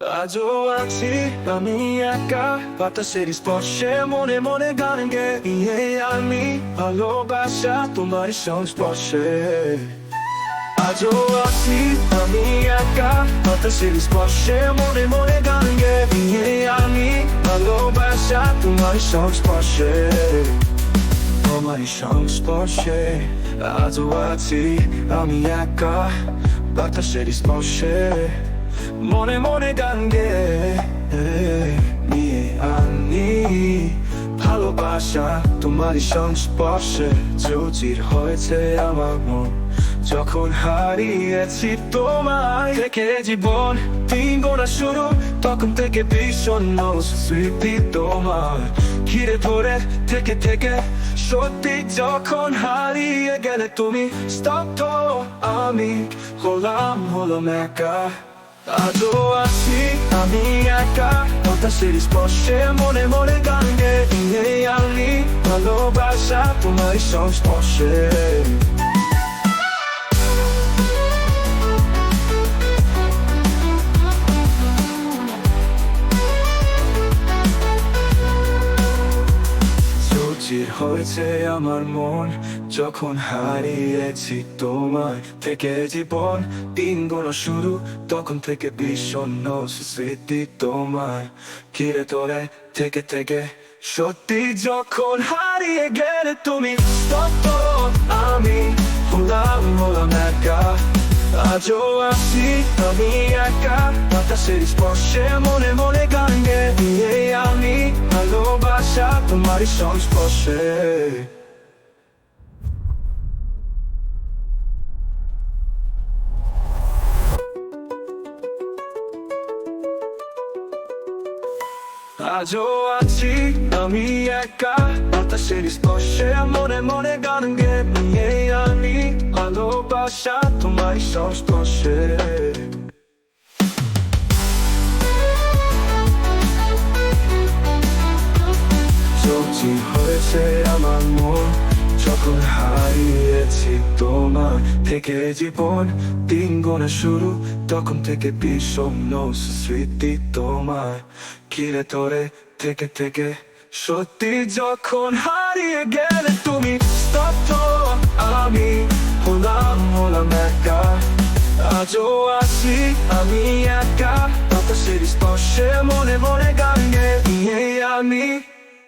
আজও আছি আমি একা বাতাসের স্পর্শে মনে মনে গান গেয়ে আমি ভালোবাসা তোমার সংস্পর্শে আজও আছি আমি একা বাতাসের স্পর্শে মনে মনে গান গেয়ে আমি ভালোবাসা তোমার সংস্পর্শে তোমার সংস্পর্শে আজও আছি আমি একা বাতাসের স্পর্শে মনে মনে গান গে নিয়ে আনি ভালোবাসা তোমার সংস্পর্শে চৌচির হয়েছে আমার মন যখন হারিয়েছি তোমায় থেকে জীবন তিন গোড়া শুরু তখন থেকে বিষণ্ণ স্মৃতি তোমার ঘিরে ধরে থেকে থেকে সত্যি যখন হারিয়ে গেলে তুমি স্তব্ধ আমি হলাম হলাম একা আজও আছি আমি একা। হতাশের স্পর্শে মনে মনে গান গে আমি ভালোবাসা তোমার সংস্পর্শে। চৌচির হয়েছে আমার মন, যখন হারিয়েছি তোমায় থেকে জীবন তিন গুণ শুরু, তখন থেকে বিষণ্ণ স্মৃতি তোমায় ঘিরে তোরে থেকে থেকে, সত্যি যখন হারিয়ে গেলে তুমি আমি হলাম একা। আজও আছি, আমি একা, বাতাসের স্পর্শে মনে মনে গান গেয়ে আমি ভালোবাসা তোমার সংস্পর্শে। আজও আছি, আমি একা, বাতাসের স্পর্শে, মনে মনে গান গেয়ে আমি ভালোবাসা তোমার সংস্পর্শে। যখন হারিয়েছি তোমার থেকে জীবন তিন গুণে শুরু, তখন থেকে বিষণ্ণ স্মৃতি তোমার। ঘিরে তোরে থেকে থেকে সত্যি যখন হারিয়ে গেলে তুমি স্তব্ধ, আমি হলাম হলাম একা। আজও আছি, আমি একা বাতাসের স্পর্শে মনে মনে গান গেয়ে আমি